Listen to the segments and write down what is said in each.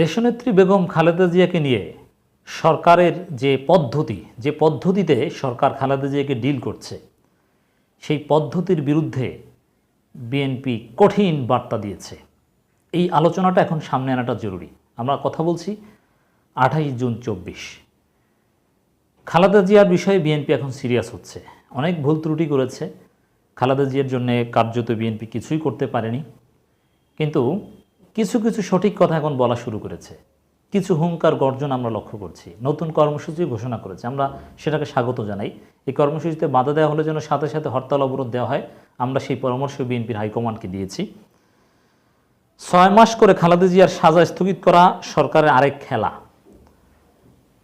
দেশনেত্রী বেগম খালেদা জিয়াকে নিয়ে সরকারের যে পদ্ধতি, যে পদ্ধতিতে সরকার খালেদা জিয়াকে ডিল করছে, সেই পদ্ধতির বিরুদ্ধে বিএনপি কঠিন বার্তা দিয়েছে। এই আলোচনাটা এখন সামনে আনাটা জরুরি। আমরা কথা বলছি আঠাইশ জুন চব্বিশ। খালেদা জিয়ার বিষয়ে বিএনপি এখন সিরিয়াস হচ্ছে। অনেক ভুল ত্রুটি করেছে। খালেদা জিয়ার জন্য কার্যত বিএনপি কিছুই করতে পারেনি। কিন্তু কিছু কিছু সঠিক কথা এখন বলা শুরু করেছে। কিছু হুঙ্কার গর্জন আমরা লক্ষ্য করছি। নতুন কর্মসূচি ঘোষণা করেছে। আমরা সেটাকে স্বাগত জানাই। এই কর্মসূচিতে বাধা দেওয়া হলে যেন সাথে সাথে হরতাল অবরোধ দেওয়া হয়, আমরা সেই পরামর্শ বিএনপির হাইকমান্ডকে দিয়েছি। ছয় মাস করে খালেদা জিয়ার সাজা স্থগিত করা সরকারের আরেক খেলা।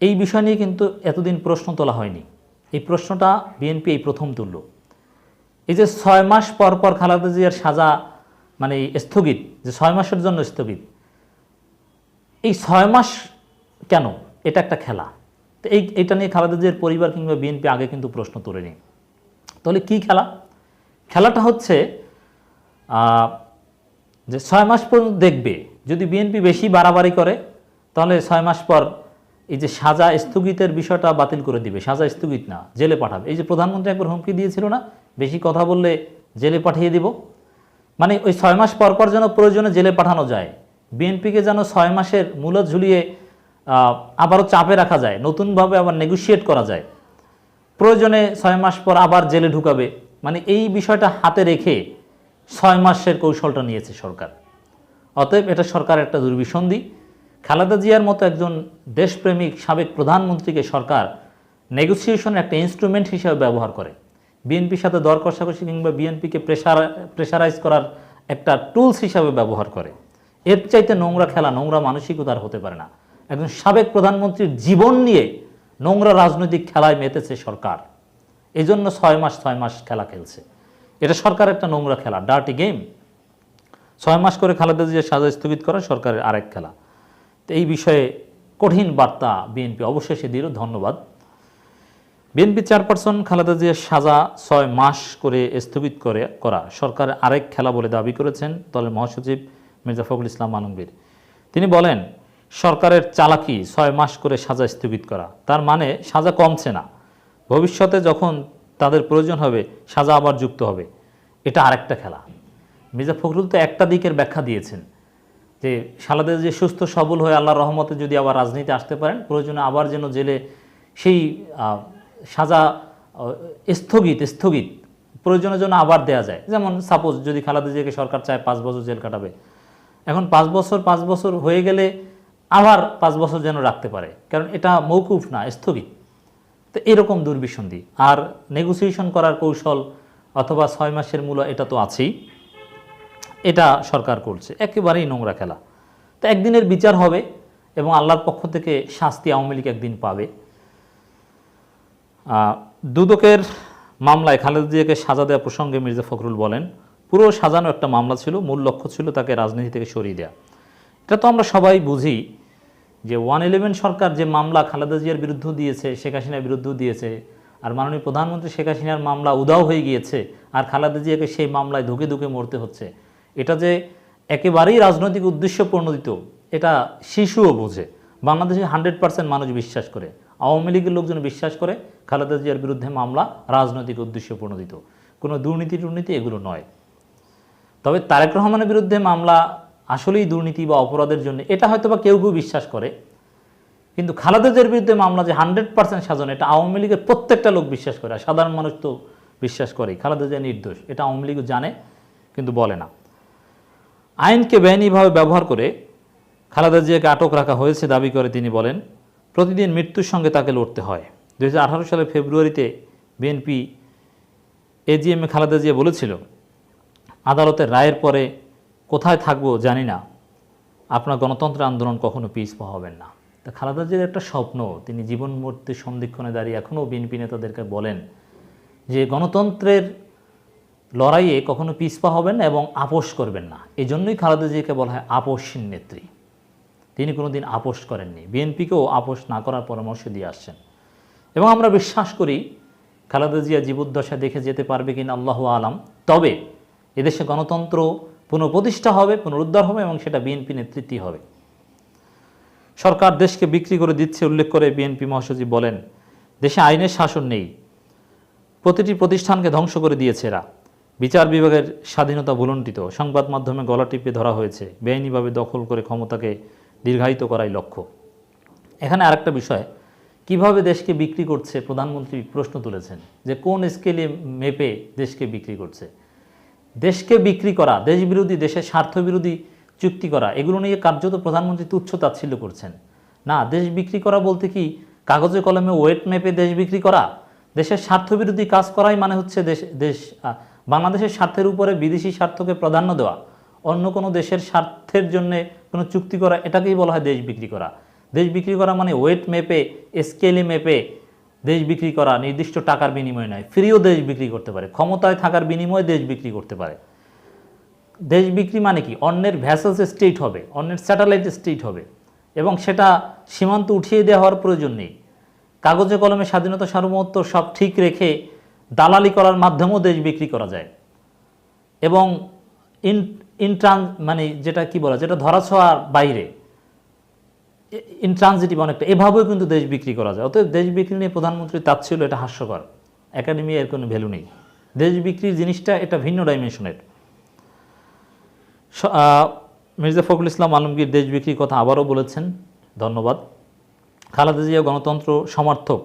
এই বিষয় নিয়ে কিন্তু এতদিন প্রশ্ন তোলা হয়নি। এই প্রশ্নটা বিএনপি এই প্রথম তুলল। এই যে ছয় মাস পর পর খালেদা জিয়ার সাজা মানে স্থগিত, যে ছয় মাসের জন্য স্থগিত। এই ছয় মাস কেন? এটা একটা খেলা। তো এই, এটা নিয়ে খালেদা জিয়ার পরিবার কিংবা বিএনপি আগে কিন্তু প্রশ্ন তোলেনি। তাহলে কি খেলা? খেলাটা হচ্ছে যে ছয় মাস পর্যন্ত দেখবে, যদি বিএনপি বেশি বাড়াবাড়ি করে, তাহলে ছয় মাস পর এই যে সাজা স্থগিতের বিষয়টা বাতিল করে দিবে। সাজা স্থগিত না, জেলে পাঠাবে। এই যে প্রধানমন্ত্রী একবার হুমকি দিয়েছিল না, বেশি কথা বললে জেলে পাঠিয়ে দিব। মানে ওই ছয় মাস পর পর যেন প্রয়োজনে জেলে পাঠানো যায়। বিএনপিকে যেন ছয় মাসের মূল্য ঝুলিয়ে আবারও চাপে রাখা যায়, নতুনভাবে আবার নেগোশিয়েট করা যায়। প্রয়োজনে ছয় মাস পর আবার জেলে ঢুকাবে। মানে এই বিষয়টা হাতে রেখে ছয় মাসের কৌশলটা নিয়েছে সরকার। অতএব এটা সরকারের একটা দুর্বিসন্ধি। খালেদা জিয়ার মতো একজন দেশপ্রেমিক, সাবেক প্রধানমন্ত্রীকে সরকার নেগোসিয়েশনের একটা ইনস্ট্রুমেন্ট হিসেবে ব্যবহার করে। বিএনপির সাথে দর কষাকষি কিংবা বিএনপিকে প্রেশার প্রেশারাইজ করার একটা টুলস হিসাবে ব্যবহার করে। এর চাইতে নোংরা খেলা, নোংরা মানসিকতার হতে পারে না। একজন সাবেক প্রধানমন্ত্রীর জীবন নিয়ে নোংরা রাজনৈতিক খেলায় মেতেছে সরকার। এই জন্য ছয় মাস ছয় মাস খেলা খেলছে। এটা সরকার একটা নোংরা খেলা ডার্টি গেম ছয় মাস করে খালেদা জিয়া সাজা স্থগিত করা সরকারের আরেক খেলা। তো এই বিষয়ে কঠিন বার্তা বিএনপি অবশেষে দিল। ধন্যবাদ। বিএনপি চেয়ারপারসন খালেদা জিয়ার সাজা ছয় মাস করে স্থগিত করে করা। সরকারের আরেক খেলা বলে দাবি করেছেন দলের মহাসচিব মির্জা ফখরুল ইসলাম আলমগীর। তিনি বলেন, সরকারের চালাকি ছয় মাস করে সাজা স্থগিত করা। তার মানে সাজা কমছে না। ভবিষ্যতে যখন তাদের প্রয়োজন হবে, সাজা আবার যুক্ত হবে। এটা আরেকটা খেলা। মির্জা ফখরুল তো একটা দিকের ব্যাখ্যা দিয়েছেন যে সালাদের যে সুস্থ, সবল হয়ে আল্লাহর রহমতে যদি আবার রাজনীতি আসতে পারেন, প্রয়োজনে আবার যেন জেলে সেই সাজা স্থগিত স্থগিত। প্রয়োজনের জন্য আবার দেয়া যায়। যেমন সাপোজ যদি খালেদা জিয়াকে সরকার চায় পাঁচ বছর জেল কাটাবে। এখন পাঁচ বছর পাঁচ বছর হয়ে গেলে আবার পাঁচ বছর যেন রাখতে পারে। কারণ এটা মৌকুফ না, স্থগিত। তো এরকম দুর্বিসন্ধি। আর নেগোসিয়েশন করার কৌশল অথবা ছয় মাসের মূল এটা তো আছেই। এটা সরকার করছে। একেবারেই নোংরা খেলা। তো একদিনের বিচার হবে এবং আল্লাহর পক্ষ থেকে শাস্তি আওয়ামী লীগ একদিন পাবে। দুদকের মামলায় খালেদা জিয়াকে সাজা দেওয়া প্রসঙ্গে মির্জা ফখরুল বলেন, পুরো সাজানো একটা মামলা ছিল, মূল লক্ষ্য ছিল তাকে রাজনীতি থেকে সরিয়ে দেওয়া এটা তো আমরা সবাই বুঝি যে ওয়ান ইলেভেন সরকার যে মামলা খালেদা জিয়ার বিরুদ্ধে দিয়েছে, শেখ হাসিনার বিরুদ্ধেও দিয়েছে, আর মাননীয় প্রধানমন্ত্রী শেখ হাসিনার মামলা উদাও হয়ে গিয়েছে, আর খালেদা জিয়াকে সেই মামলায় ধুকে ধুকে মরতে হচ্ছে, এটা যে একেবারেই রাজনৈতিক উদ্দেশ্য প্রণোদিত, এটা শিশুও বোঝে। বাংলাদেশে হান্ড্রেড পার্সেন্ট মানুষ বিশ্বাস করে। আওয়ামী লীগের লোকজন বিশ্বাস করে খালেদা জিয়ার বিরুদ্ধে মামলা রাজনৈতিক উদ্দেশ্যে প্রণোদিত। কোনো দুর্নীতি টুর্নীতি এগুলো নয়। তবে তারেক রহমানের বিরুদ্ধে মামলা আসলেই দুর্নীতি বা অপরাধের জন্য, এটা হয়তো বা কেউ কেউ বিশ্বাস করে। কিন্তু খালেদা জিয়ার বিরুদ্ধে মামলা যে হান্ড্রেড পার্সেন্ট সাজানো, এটা আওয়ামী লীগের প্রত্যেকটা লোক বিশ্বাস করে আর সাধারণ মানুষ তো বিশ্বাস করে খালেদা জিয়া নির্দোষ, এটা আওয়ামী লীগও জানে, কিন্তু বলে না। আইনকে বেআইনিভাবে ব্যবহার করে খালেদা জিয়াকে আটক রাখা হয়েছে, দাবি করে তিনি বলেন প্রতিদিন মৃত্যুর সঙ্গে তাকে লড়তে হয়। দু হাজার আঠারো সালের ফেব্রুয়ারিতে বিএনপি এজিএমে খালেদা জিয়া বলেছিল, আদালতের রায়ের পরে কোথায় থাকব জানি না। আপনার গণতন্ত্র আন্দোলন কখনো পিছপা হবেন না। তা খালেদা জিয়ার একটা স্বপ্ন, তিনি জীবন মূর্তির সন্ধিক্ষণে দাঁড়িয়ে এখনও বিএনপি নেতাদেরকে বলেন যে, গণতন্ত্রের লড়াইয়ে কখনো পিছপা হবেন না এবং আপোষ করবেন না। এই জন্যই খালেদা জিয়াকে বলা হয় আপোষহীন নেত্রী। তিনি কোনোদিন আপোষ করেননি। বিএনপিকেও আপোষ না করার পরামর্শ দিয়ে আসছেন। এবং আমরা বিশ্বাস করি, খালেদা জিয়া জীবদ্দশা দেখে যেতে পারবে কিনা আল্লাহ আলাম। তবে এদেশে গণতন্ত্র পুনঃপ্রতিষ্ঠা হবে, পুনরুদ্ধার হবে এবং সেটা বিএনপি নেতৃত্বই হবে। সরকার দেশকে বিক্রি করে দিচ্ছে উল্লেখ করে বিএনপি মহাসচিব বলেন, দেশে আইনের শাসন নেই। প্রতিটি প্রতিষ্ঠানকে ধ্বংস করে দিয়েছে এরা। বিচার বিভাগের স্বাধীনতা ভুলণ্ঠিত। সংবাদ মাধ্যমে গলা টিপে ধরা হয়েছে। বেআইনিভাবে দখল করে ক্ষমতাকে দীর্ঘায়িত করাই লক্ষ্য। এখানে আরেকটা বিষয়, কীভাবে দেশকে বিক্রি করছে প্রধানমন্ত্রী প্রশ্ন তুলেছেন যে কোন স্কেলে মেপে দেশকে বিক্রি করছে। দেশকে বিক্রি করা, দেশবিরোধী, দেশের স্বার্থবিরোধী চুক্তি করা, এগুলো নিয়ে কার্যত প্রধানমন্ত্রী তুচ্ছ তাচ্ছিল্য করছেন। না, দেশ বিক্রি করা বলতে কি কাগজে কলমে ওয়েট মেপে দেশ বিক্রি করা? দেশের স্বার্থবিরোধী কাজ করাই মানে হচ্ছে দেশ দেশ বাংলাদেশের স্বার্থের উপরে বিদেশি স্বার্থকে প্রাধান্য দেওয়া। অন্য কোনো দেশের স্বার্থের জন্য কোনো চুক্তি করা, এটাকেই বলা হয় দেশ বিক্রি করা। দেশ বিক্রি করা মানে ওয়েট মেপে স্কেলে মেপে দেশ বিক্রি করা, নির্দিষ্ট টাকার বিনিময়ে নয়। ফ্রিও দেশ বিক্রি করতে পারে। ক্ষমতায় থাকার বিনিময়ে দেশ বিক্রি করতে পারে। দেশ বিক্রি মানে কি? অন্যের ভ্যাসেলস স্টেট হবে, অন্যের স্যাটেলাইট স্টেট হবে এবং সেটা সীমান্ত উঠিয়ে দেওয়া হওয়ার প্রয়োজন নেই। কাগজে কলমে স্বাধীনতা, সার্বভৌমত্ব সব ঠিক রেখে দালালি করার মাধ্যমেও দেশ বিক্রি করা যায়। এবং ইন ইনট্রান মানে যেটা কি বলা, যেটা ধরাছোঁয়ার বাইরে ইনট্রানজিটিভ অনেকটা, এভাবেও কিন্তু দেশ বিক্রি করা যায়। অতএব দেশ বিক্রি নিয়ে প্রধানমন্ত্রী তাচ্ছিল এটা হাস্যকর। একাডেমি এর কোনো ভ্যালু নেই। দেশ বিক্রির জিনিসটা এটা ভিন্ন ডাইমেনশনের মির্জা ফখরুল ইসলাম আলমগীর দেশ বিক্রির কথা আবারও বলেছেন, ধন্যবাদ। খালেদা জিয়া গণতন্ত্র সমর্থক।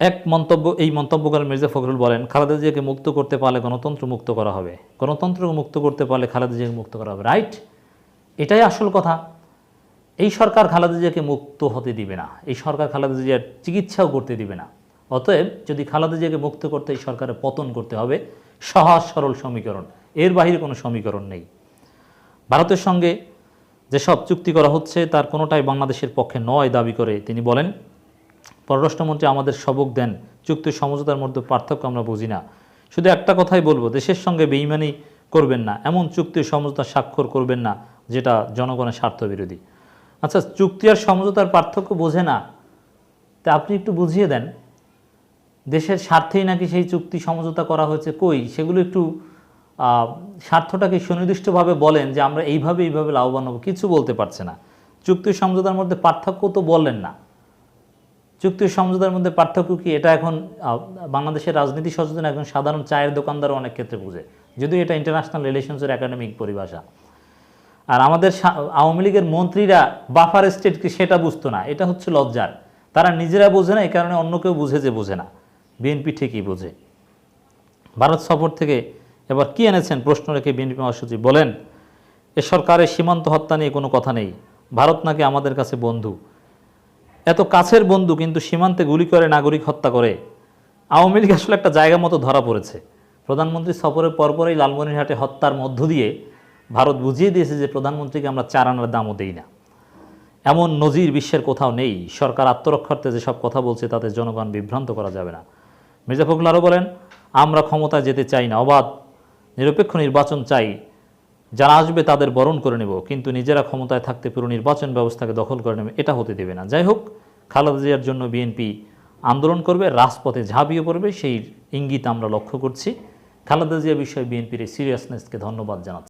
এক মন্তব্য, এই মন্তব্য করে মির্জা ফখরুল বলেন খালেদা জিয়াকে মুক্ত করতে পারলে গণতন্ত্র মুক্ত করা হবে। গণতন্ত্রকে মুক্ত করতে পারলে খালেদা জিয়াকে মুক্ত করা হবে। রাইট এটাই আসল কথা। এই সরকার খালেদা জিয়াকে মুক্ত হতে দিবে না। এই সরকার খালেদা জিয়ার চিকিৎসাও করতে দিবে না। অতএব যদি খালেদা জিয়াকে মুক্ত করতে এই সরকারের পতন করতে হবে সহজ সরল সমীকরণ। এর বাইরে কোনো সমীকরণ নেই। ভারতের সঙ্গে যেসব চুক্তি করা হচ্ছে, তার কোনোটাই বাংলাদেশের পক্ষে নয় দাবি করে তিনি বলেন। পররাষ্ট্রমন্ত্রী আমাদের সবক দেন চুক্তি সমঝোতার মধ্যে পার্থক্য আমরা বুঝি না। শুধু একটা কথাই বলব, দেশের সঙ্গে বেইমানি করবেন না, এমন চুক্তি সমঝোতা স্বাক্ষর করবেন না, যেটা জনগণের স্বার্থ বিরোধী। আচ্ছা চুক্তি আর সমঝোতার পার্থক্য বোঝে না, তা আপনি একটু বুঝিয়ে দেন। দেশের স্বার্থেই নাকি সেই চুক্তি সমঝোতা করা হয়েছে, কই? সেগুলো একটু স্বার্থটাকে সুনির্দিষ্টভাবে বলেন যে আমরা এইভাবে এইভাবে লাভবান হব, কিছু বলতে পারছে না। চুক্তি সমঝোতার মধ্যে পার্থক্য তো বলেন না। চুক্তি সমঝোতার মধ্যে পার্থক্য কি? এটা এখন বাংলাদেশের রাজনীতি সচেতন একজন সাধারণ চায়ের দোকানদারও অনেক ক্ষেত্রে বুঝে। যদিও এটা ইন্টারন্যাশনাল রিলেশনসের একাডেমিক পরিভাষা। আর আমাদের আওয়ামী লীগের মন্ত্রীরা বাফার স্টেট কি সেটা বুঝতো না। এটা হচ্ছে লজ্জার। তারা নিজেরা বোঝে না, এই কারণে অন্য কেউ বুঝে যে বোঝে না। বিএনপি ঠিকই বোঝে। ভারত সফর থেকে এবার কি এনেছেন? প্রশ্ন রেখে বিএনপি মহাসচিব বলেন, এ সরকারের সীমান্ত হত্যা নিয়ে কোনো কথা নেই। ভারত নাকি আমাদের কাছে বন্ধু। এত কাছের বন্ধু কিন্তু সীমান্তে গুলি করে নাগরিক হত্যা করে। আওয়ামী লীগ আসলে একটা জায়গা মতো ধরা পড়েছে। প্রধানমন্ত্রী সফরের পরপরই লালমনিরহাটে হত্যার মধ্য দিয়ে ভারত বুঝিয়ে দিয়েছে যে প্রধানমন্ত্রীকে আমরা চার আনার দামও দেই না। এমন নজির বিশ্বের কোথাও নেই। সরকার আত্মরক্ষার্থে যেসব কথা বলছে তাতে জনগণ বিভ্রান্ত করা যাবে না। মির্জা ফখরুল আরও বলেন, আমরা ক্ষমতায় যেতে চাই না, অবাধ। নিরপেক্ষ নির্বাচন চাই। যারা আসবে তাদের বরণ করে নেব, কিন্তু নিজেরা ক্ষমতায় থাকতে পুরো নির্বাচন ব্যবস্থাকে দখল করে নেবে, এটা হতে দেবে না। যাই হোক, খালেদা জিয়ার জন্য বিএনপি আন্দোলন করবে, রাজপথে ঝাঁপিয়ে পড়বে, সেই ইঙ্গিত আমরা লক্ষ্য করছি। খালেদা জিয়া বিষয়ে বিএনপির এই সিরিয়াসনেসকে ধন্যবাদ জানাচ্ছি।